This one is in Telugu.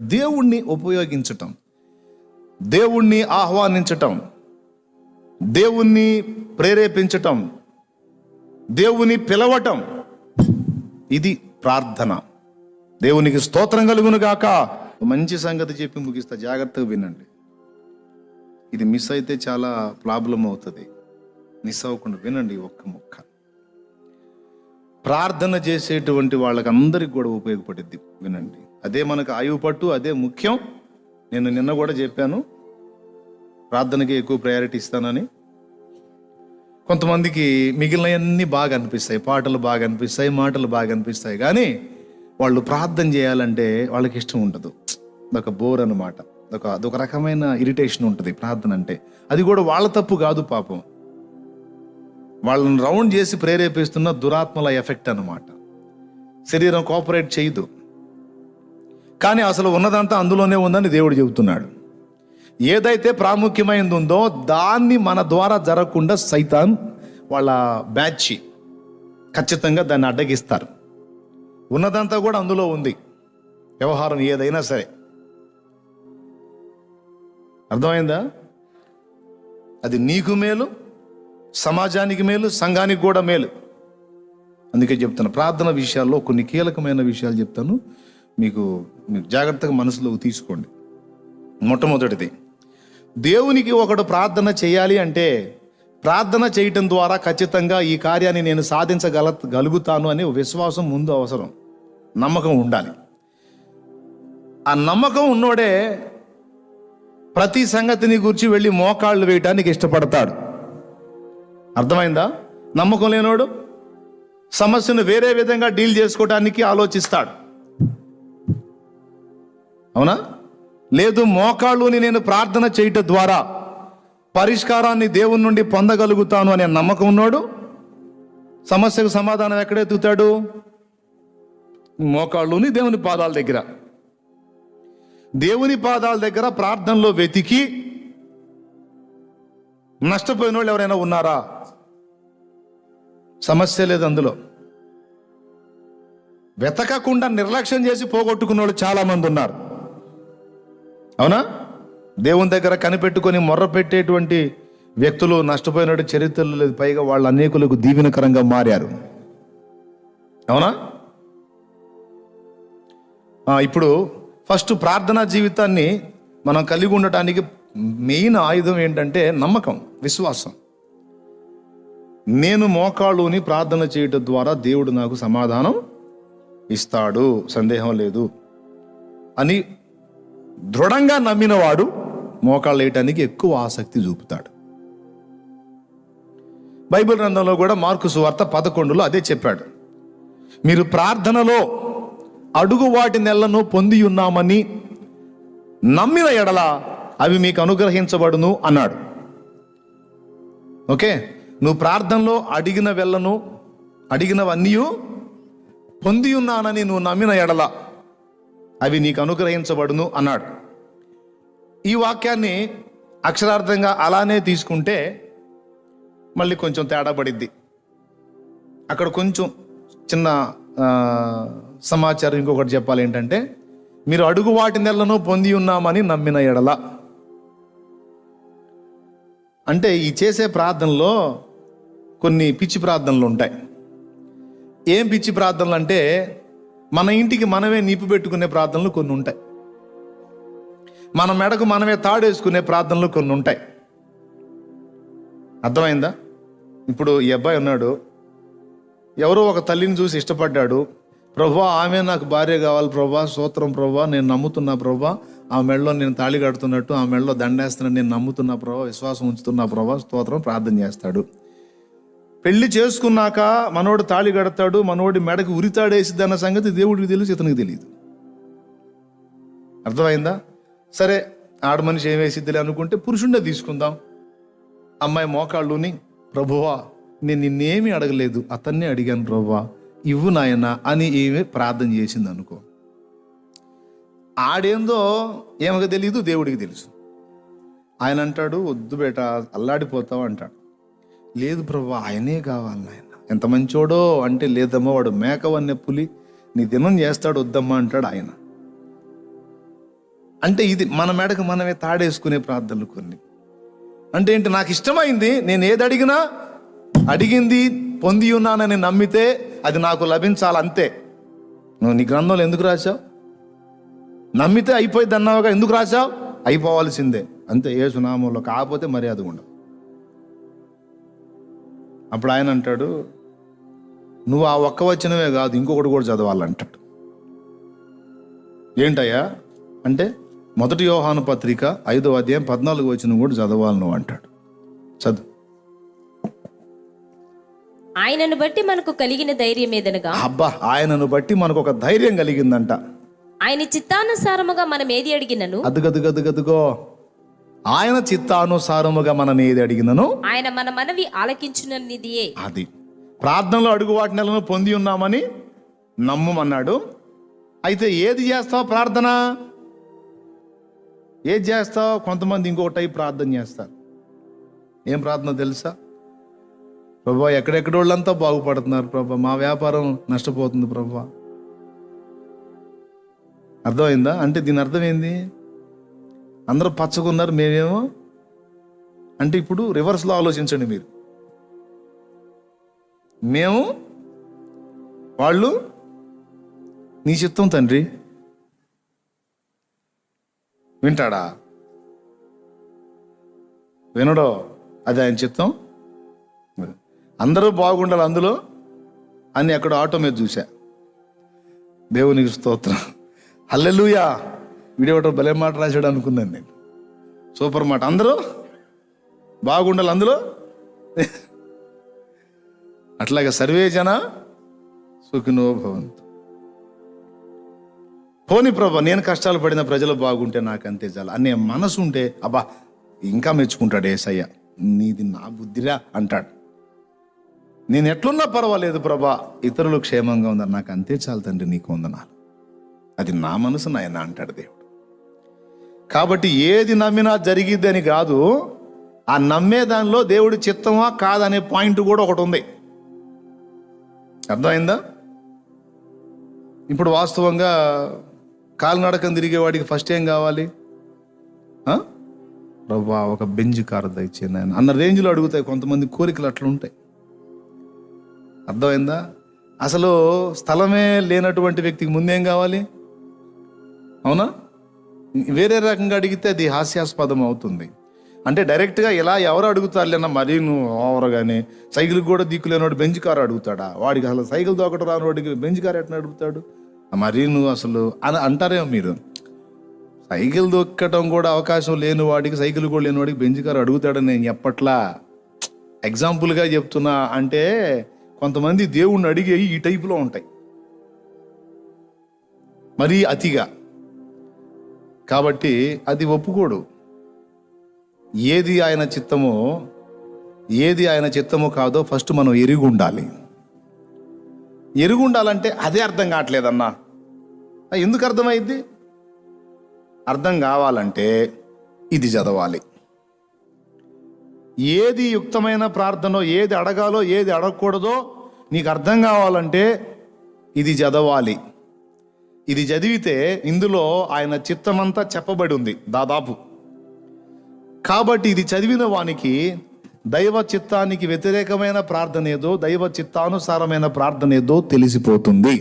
దేవుణ్ణి ఉపయోగించటం దేవుణ్ణి ఆహ్వానించటం దేవుణ్ణి ప్రేరేపించటం దేవుని పిలవటం ఇది ప్రార్థన. దేవునికి స్తోత్రం కలుగును గాక. మంచి సంగతి చెప్పి ముగిస్తా. జాగ్రత్తగా వినండి. ఇది మిస్ అయితే చాలా ప్రాబ్లం అవుతుంది. మిస్ అవ్వకుండా వినండి ఒక్క ముక్క. ప్రార్థన చేసేటువంటి వాళ్ళకందరికి కూడా ఉపయోగపడుద్ది. వినండి. అదే మనకు ఆయువు పట్టు అదే ముఖ్యం. నేను నిన్న కూడా చెప్పాను ప్రార్థనకి ఎక్కువ ప్రయారిటీ ఇస్తానని. కొంతమందికి మిగిలినవన్నీ బాగా అనిపిస్తాయి పాటలు బాగా అనిపిస్తాయి మాటలు బాగా అనిపిస్తాయి కానీ వాళ్ళు ప్రార్థన చేయాలంటే వాళ్ళకి ఇష్టం ఉండదు. ఒక బోర్ అనమాట ఒక అదొక రకమైన ఇరిటేషన్ ఉంటుంది ప్రార్థన అంటే. అది కూడా వాళ్ళ తప్పు కాదు పాపం. వాళ్ళని రౌండ్ చేసి ప్రేరేపిస్తున్న దురాత్మల ఎఫెక్ట్ అన్నమాట. శరీరం కోఆపరేట్ చేయదు. కానీ అసలు ఉన్నదంతా అందులోనే ఉందని దేవుడు చెబుతున్నాడు. ఏదైతే ప్రాముఖ్యమైనది ఉందో దాన్ని మన ద్వారా జరగకుండా సైతాన్ వాళ్ళ బ్యాచ్ ఖచ్చితంగా దాన్ని అడ్డగిస్తారు. ఉన్నదంతా కూడా అందులో ఉంది. వ్యవహారం ఏదైనా సరే. అర్థమైందా? అది నీకు మేలు సమాజానికి మేలు సంఘానికి కూడా మేలు. అందుకే చెప్తాను ప్రార్థన విషయాల్లో కొన్ని కీలకమైన విషయాలు చెప్తాను. మీకు మీరు జాగ్రత్తగా మనసులోకి తీసుకోండి. మొట్టమొదటిది దేవునికి ఒకడు ప్రార్థన చేయాలి అంటే ప్రార్థన చేయటం ద్వారా ఖచ్చితంగా ఈ కార్యాన్ని నేను సాధించగల గలుగుతాను అనే విశ్వాసం ముందు అవసరం. నమ్మకం ఉండాలి. ఆ నమ్మకం ఉన్నోడే ప్రతి సంగతిని గురించి వెళ్ళి మోకాళ్ళు వేయటానికి ఇష్టపడతాడు. అర్థమైందా? నమ్మకం లేనోడు సమస్యను వేరే విధంగా డీల్ చేసుకోవటానికి ఆలోచిస్తాడు. అవునా? లేదు మోకాళ్ళుని నేను ప్రార్థన చేయటం ద్వారా పరిష్కారాన్ని దేవుని నుండి పొందగలుగుతాను అనే నమ్మకం ఉన్నాడు? సమస్యకు సమాధానం ఎక్కడెత్తుతాడు మోకాళ్ళుని దేవుని పాదాల దగ్గర. దేవుని పాదాల దగ్గర ప్రార్థనలో వెతికి నష్టపోయిన వాళ్ళు ఎవరైనా ఉన్నారా? సమస్య లేదు అందులో. వెతకకుండా నిర్లక్ష్యం చేసి పోగొట్టుకున్న వాళ్ళు చాలా మంది ఉన్నారు. అవునా? దేవుని దగ్గర కనిపెట్టుకొని మొర్ర పెట్టేటువంటి వ్యక్తులు నష్టపోయినట్టు చరిత్రలు లేదు. పైగా వాళ్ళు అనేకులకు దీవెనకరంగా మారారు. అవునా? ఇప్పుడు ఫస్ట్ ప్రార్థనా జీవితాన్ని మనం కలిగి ఉండటానికి మెయిన్ ఆయుధం ఏంటంటే నమ్మకం విశ్వాసం. నేను మోకాళ్ళుని ప్రార్థన చేయటం ద్వారా దేవుడు నాకు సమాధానం ఇస్తాడు. సందేహం లేదు. అని దృఢంగా నమ్మినవాడు మోకాళ్ళు వేయటానికి ఎక్కువ ఆసక్తి చూపుతాడు. బైబిల్ గ్రంథంలో కూడా మార్కు సువార్త పదకొండులో అదే చెప్పాడు. మీరు ప్రార్థనలో అడుగు వాటి నెలను పొంది ఉన్నామని నమ్మిన ఎడల అవి మీకు అనుగ్రహించబడును అన్నాడు. ఓకే? నువ్వు ప్రార్థనలో అడిగిన వెళ్ళను అడిగినవన్నీ పొంది ఉన్నానని నువ్వు నమ్మిన ఎడల అవి నీకు అనుగ్రహించబడును అన్నాడు. ఈ వాక్యాన్ని అక్షరార్థంగా అలానే తీసుకుంటే మళ్ళీ కొంచెం తేడా పడిద్ది. అక్కడ కొంచెం చిన్న సమాచారం ఇంకొకటి చెప్పాలి ఏంటంటే మీరు అడుగు వాటి నెలను పొంది ఉన్నామని నమ్మిన ఎడల. అంటే ఈ చేసే ప్రార్థనలో కొన్ని పిచ్చి ప్రార్థనలు ఉంటాయి. ఏం పిచ్చి ప్రార్థనలు అంటే మన ఇంటికి మనమే నిప్పు పెట్టుకునే ప్రార్థనలు కొన్ని ఉంటాయి. మన మెడకు మనమే తాడేసుకునే ప్రార్థనలు కొన్ని ఉంటాయి. అర్థమైందా? ఇప్పుడు ఈ అబ్బాయి ఉన్నాడు. ఎవరో ఒక తల్లిని చూసి ఇష్టపడ్డాడు. ప్రభా ఆమె నాకు భార్య కావాలి ప్రభా సూత్రం ప్రభా నేను నమ్ముతున్నా ప్రభా ఆ మెడలో నేను తాళి కడుతున్నట్టు ఆ మెడలో దండేస్తున్నా నేను నమ్ముతున్నా ప్రభా విశ్వాసం ఉంచుతున్నా ప్రభా స్తోత్రం ప్రార్థన చేస్తాడు. పెళ్ళి చేసుకున్నాక మనోడు తాళి కడతాడు మనోడి మెడకి ఉరితాడేసిద్ది అన్న సంగతి దేవుడికి తెలుసు ఇతనికి తెలియదు. అర్థమైందా? సరే ఆడ మనిషి ఏం వేసిద్దిలే అనుకుంటే పురుషుండే తీసుకుందాం. అమ్మాయి మోకాళ్ళుని ప్రభువా నేను నిన్నేమీ అడగలేదు అతన్నే అడిగాను ప్రభువా ఇవ్వు నాయన అని ఏమి ప్రార్థన చేసింది అనుకో. ఆడేందో ఏమగా తెలియదు దేవుడికి తెలుసు. ఆయన అంటాడు వద్దు బేట అల్లాడిపోతావు అంటాడు. లేదు ప్రభు ఆయనే కావాలి నాయన. ఎంత మంచోడో అంటే లేదమ్మా వాడు మేకవన్నే పులి. నీ దినం చేస్తాడు వద్దమ్మా అంటాడు ఆయన. అంటే ఇది మన మెడకు మనమే తాడేసుకునే ప్రార్థనలు కొన్ని. అంటే ఏంటి నాకు ఇష్టమైంది నేను ఏది అడిగినా అడిగింది పొంది ఉన్నానని నమ్మితే అది నాకు లభించాలి అంతే. నువ్వు నీ గ్రంథంలో ఎందుకు రాశావు? నమ్మితే అయిపోయింది అన్నావుగా ఎందుకు రాశావు? అయిపోవాల్సిందే. అంతే ఏ సునామంలో కాకపోతే మర్యాద ఉండదు అప్పుడు ఆయన అంటాడు నువ్వు ఆ ఒక్క వచ్చినవే కాదు ఇంకొకటి కూడా చదవాలంటాడు. ఏంటయ్యా? అంటే మొదటి యోహాను పత్రిక ఐదో అధ్యాయం పద్నాలుగు వచ్చిన కూడా చదవాలి నువ్వు అంటాడు. చదువు. ఆయనను బట్టి మనకు కలిగిన ధైర్యం ఏదనగా? అబ్బా ఆయనను బట్టి మనకు ఒక ధైర్యం కలిగిందంట. ఆయన చిత్తానుసారముగా మనం ఏది అడిగినను? అదుగదుగదుగదుగో ఆయన చిత్తానుసారముగా మనం ఏది అడిగినను. ఆయన మన మనవి ఆలకించుననిదియే అది. ప్రార్థనలో అడుగు వాటి నెలను పొంది ఉన్నామని నమ్మమన్నాడు. అయితే ఏది చేస్తావు ప్రార్థన? ఏది చేస్తావు? కొంతమంది ఇంకో టైప్ ప్రార్థన చేస్తారు. ఏం ప్రార్థన తెలుసా? ప్రభా ఎక్కడెక్కడ వాళ్ళంతా బాగుపడుతున్నారు ప్రభా. మా వ్యాపారం నష్టపోతుంది ప్రభా. అర్థమైందా? అంటే దీని అర్థం ఏంది? అందరూ పచ్చగున్నారు మేమేమో? అంటే ఇప్పుడు రివర్స్లో ఆలోచించండి మీరు. మేము వాళ్ళు నీ చిత్తం తండ్రి. వింటాడా? వినడో? అది ఆయన చిత్తం. అందరూ బాగుండాలి అందులో. అని అక్కడ ఆటో మీద చూశా. దేవునికి స్తోత్రం. హల్లెలుయా! వీడియో ఒకటి భలే మాట రాశాడు అనుకున్నాను నేను. సూపర్ మాట. అందరూ బాగుండాలి అందులో? అట్లాగే సర్వే జన సుఖినో భవంతు. పోని ప్రభా నేను కష్టాలు పడిన ప్రజలు బాగుంటే నాకు అంతే చాలు. అనే మనసు ఉంటే అబ్బా ఇంకా మెచ్చుకుంటాడు ఏసయ్య. నీది నా బుద్ధిరా అంటాడు. నేను ఎట్లున్నా పర్వాలేదు ప్రభా ఇతరులు క్షేమంగా ఉందని నాకు అంతే చాలు తండ్రి నీకు వందనాలు. అది నా మనసు నాయన అంటాడు దేవుడు. కాబట్టి ఏది నమ్మినా జరిగిద్దని కాదు ఆ నమ్మే దానిలో దేవుడి చిత్తమా కాదనే పాయింట్ కూడా ఒకటి ఉంది. అర్థమైందా? ఇప్పుడు వాస్తవంగా కాలినడకం తిరిగే వాడికి ఫస్ట్ ఏం కావాలి? రవ్వా ఒక బెంజ్ కారు దయచేయండి ఆయన అన్న రేంజ్లో అడుగుతాయి కొంతమంది కోరికలు అట్లా ఉంటాయి. అర్థమైందా? అసలు స్థలమే లేనటువంటి వ్యక్తికి ముందేం కావాలి? అవునా? వేరే రకంగా అడిగితే అది హాస్యాస్పదం అవుతుంది. అంటే డైరెక్ట్గా ఇలా ఎవరు అడుగుతారులేనా మరీ నువ్వు ఓవర్ కానీ సైకిల్ కూడా దిక్కులేనివాడు బెంచ్ కారు అడుగుతాడా? వాడికి అసలు సైకిల్ దొక్కడం రాని వాడికి బెంచ్ కారు ఎట్లా అడుగుతాడు? మరీ నువ్వు అసలు అని అంటారేమో మీరు. సైకిల్ దొక్కటం కూడా అవకాశం లేని వాడికి సైకిల్ కూడా లేని వాడికి బెంచ్ కారు అడుగుతాడని నేను ఎప్పట్లా? ఎగ్జాంపుల్గా చెప్తున్నా అంటే కొంతమంది దేవుణ్ణి అడిగే ఈ టైపులో ఉంటాయి. మరీ అతిగా. కాబట్టి అది ఒప్పుకోడు. ఏది ఆయన చిత్తమో ఏది ఆయన చిత్తమో కాదో ఫస్ట్ మనం ఎరిగి ఉండాలి ఎరుగు ఉండాలంటే అదే అర్థం కావట్లేదన్నా. ఎందుకు అర్థమైంది? అర్థం కావాలంటే ఇది చదవాలి. ఏది యుక్తమైన ప్రార్థనో ఏది అడగాలో ఏది అడగకూడదో నీకు అర్థం కావాలంటే ఇది చదవాలి. ఇది చదివితే ఇందులో ఆయన చిత్తమంతా చెప్పబడి ఉంది దాదాపు. కాబట్టి ఇది చదివిన వానికి దైవ చిత్తానికి వ్యతిరేకమైన ప్రార్థన ఏదో దైవ చిత్తానుసారమైన ప్రార్థన ఏదో తెలిసిపోతుంది.